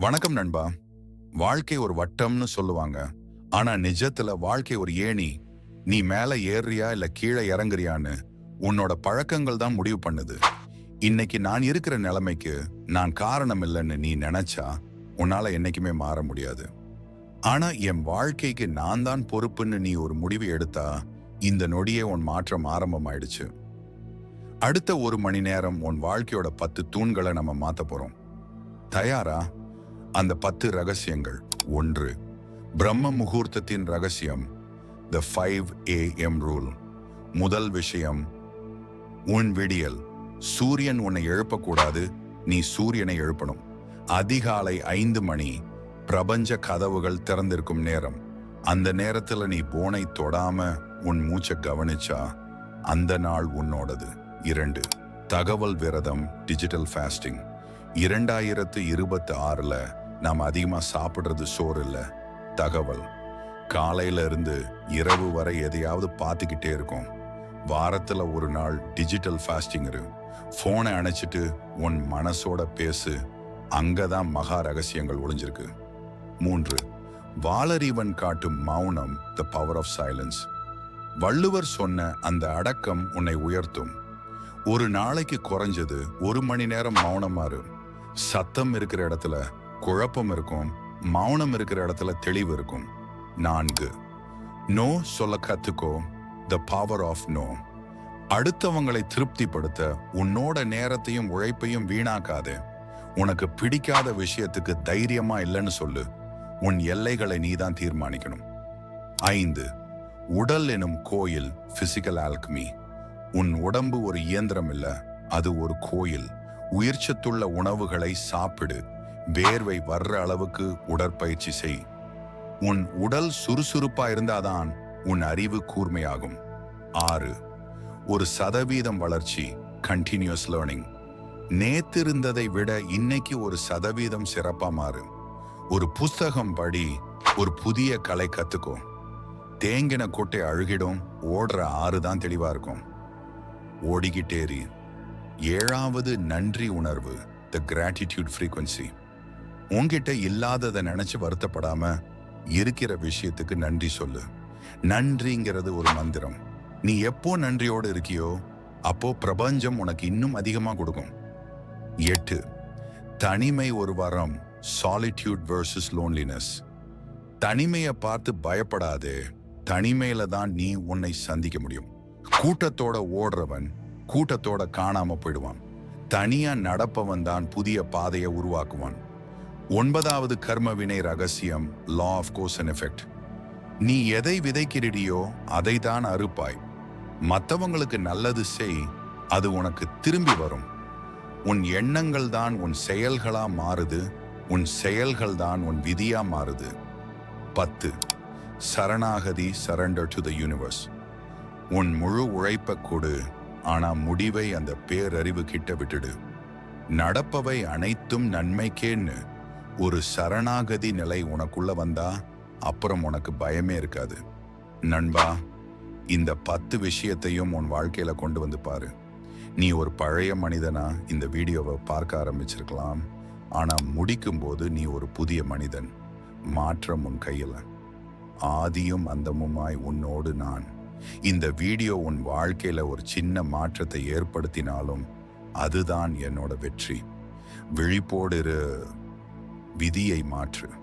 வணக்கம் நண்பா. வாழ்க்கை ஒரு வட்டம்னு சொல்லுவாங்க. ஆனா நிஜத்துல வாழ்க்கை ஒரு ஏணி. நீ மேல ஏறுறியா இல்ல கீழே இறங்குறியான்னு உன்னோட பழக்கங்கள் தான் முடிவு பண்ணுது. இன்னைக்கு நான் இருக்கிற நிலைமைக்கு நான் காரணம் இல்லைன்னு நீ நினைச்சா உன்னால என்னைக்குமே மாற முடியாது. ஆனா என் வாழ்க்கைக்கு நான் தான் பொறுப்புன்னு நீ ஒரு முடிவு எடுத்தா இந்த நொடியே உன் மாற்றம் ஆரம்பமாயிடுச்சு. அடுத்த ஒரு மணி நேரம் உன் வாழ்க்கையோட பத்து தூண்களை நம்ம மாத்த போறோம். தயாரா? அந்த பத்து ரகசியங்கள். ஒன்று பிரம்ம முகூர்த்தத்தின் ரகசியம் the five A M rule முதல் விஷயம் உன் விடியல். சூரியன் உன்னை எழுப்பக்கூடாது நீ சூரியனை எழுப்பணும். அதிகாலை ஐந்து மணி பிரபஞ்ச கதவுகள் திறந்திருக்கும் நேரம். அந்த நேரத்தில் நீ போனை தொடாம உன் மூச்சை கவனிச்சா அந்த நாள் உன்னோடது. இரண்டு தகவல் விரதம் டிஜிட்டல் ஃபாஸ்டிங் இரண்டாயிரத்து இருபத்தி ஆறில் நாம் அதிகமாக சாப்பிட்றது சோறு இல்லை. தகவல். காலையில இருந்து இரவு வரை எதையாவது பார்த்துக்கிட்டே இருக்கோம். வாரத்தில் ஒரு நாள் டிஜிட்டல் ஃபாஸ்டிங் இரு. ஃபோனை அணைச்சிட்டு உன் மனசோட பேசு. அங்கதான் மகா ரகசியங்கள் ஒளிஞ்சிருக்கு. மூன்று. வாளறிவன் காட்டும் மௌனம் the power of silence Valluvar சொன்ன அந்த அடக்கம் உன்னை உயர்த்தும். ஒரு நாளைக்கு குறைஞ்சது ஒரு மணி நேரம் மௌனம் இரு. சத்தம் இருக்கிற இடத்துல குழப்பம் இருக்கும் மௌனம் இருக்கிற இடத்துல தெளிவு இருக்கும். நான்கு. நோ சொல்ல கத்துக்கோ த பவர் ஆஃப் நோ அடுத்தவங்களை திருப்திப்படுத்த உன்னோட நேரத்தையும் உழைப்பையும் வீணாக்காது. உனக்கு பிடிக்காத விஷயத்துக்கு தைரியமா இல்லைன்னு சொல்லு. உன் எல்லைகளை நீதான் தீர்மானிக்கணும். ஐந்து. உடல் எனும் கோயில் பிசிக்கல் ஆல்கமி உன் உடம்பு ஒரு இயந்திரம் இல்லை அது ஒரு கோயில். உயிர்ச்சத்துள்ள உணவுகளை சாப்பிடு. வேர்வை வர்ற அளவுக்கு உடற்பயிற்சி செய். உன் உடல் சுறுசுறுப்பா இருந்தாதான் உன் அறிவு கூர்மையாகும். ஆறு ஒரு சதவீதம் வளர்ச்சி கண்டினியூஸ் லேர்னிங் நேத்திருந்ததை விட இன்னைக்கு ஒரு சதவீதம் சிறப்பா மாறு. ஒரு புஸ்தகம் படி ஒரு புதிய கலை கத்துக்கோ. தேங்கின கொட்டை அழுகிடும் ஓடுற ஆறு தான் தெளிவா இருக்கும். ஓடிக்கிட்டேரி ஏழாவது நன்றி உணர்வு த கிராட்டிடியூட் ஃப்ரீக்வன்சி உன்கிட்ட இல்லாததை நினைச்சு வருத்தப்படாம இருக்கிற விஷயத்துக்கு நன்றி சொல்லு. நன்றிங்கிறது ஒரு மந்திரம். நீ எப்போ நன்றியோடு இருக்கியோ அப்போ பிரபஞ்சம் உனக்கு இன்னும் அதிகமாக கொடுக்கும். எட்டு. தனிமை ஒரு வரம் சாலிட்யூட் வர்சஸ் லோன்லினஸ் தனிமையை பார்த்து பயப்படாதே தனிமையில தான் நீ உன்னை சந்திக்க முடியும். கூட்டத்தோட ஓடுறவன் கூட்டத்தோட காணாம போயிடுவான். தனியா நடப்பவன் தான் புதிய பாதையை உருவாக்குவான். ஒன்பதாவது கர்ம வினை ரகசியம் law of cause and effect நீ எதை விதைக்கிறீடியோ அதை தான் அறுப்பாய். மற்றவங்களுக்கு நல்லது செய் அது உனக்கு திரும்பி வரும். உன் எண்ணங்கள் தான் உன் செயல்களா மாறுது உன் செயல்கள் தான் உன் விதியா மாறுது. பத்து. சரணாகதி சரண்டர் டு த யூனிவர்ஸ் உன் முழு உழைப்பை கொடு ஆனா முடிவை அந்த பேரறிவு கிட்ட விட்டுடு. நடப்பவை அனைத்தும் நன்மைக்கேன்னு ஒரு சரணாகதி நிலை உனக்குள்ள வந்தா அப்புறம் உனக்கு பயமே இருக்காது. நண்பா இந்த பத்து விஷயத்தையும் உன் வாழ்க்கையில கொண்டு வந்து பாரு. நீ ஒரு பழைய மனிதனா இந்த வீடியோவை பார்க்க ஆரம்பிச்சிருக்கலாம். ஆனா முடிக்கும் போது நீ ஒரு புதிய மனிதன். மாற்றம் உன் கையில. ஆதியும் அந்தமுமாய் உன்னோடு நான். இந்த வீடியோ உன் வாழ்க்கையில ஒரு சின்ன மாற்றத்தை ஏற்படுத்தினாலும் அதுதான் என்னோட வெற்றி. விழிப்போடு இரு. விதியை மாற்று.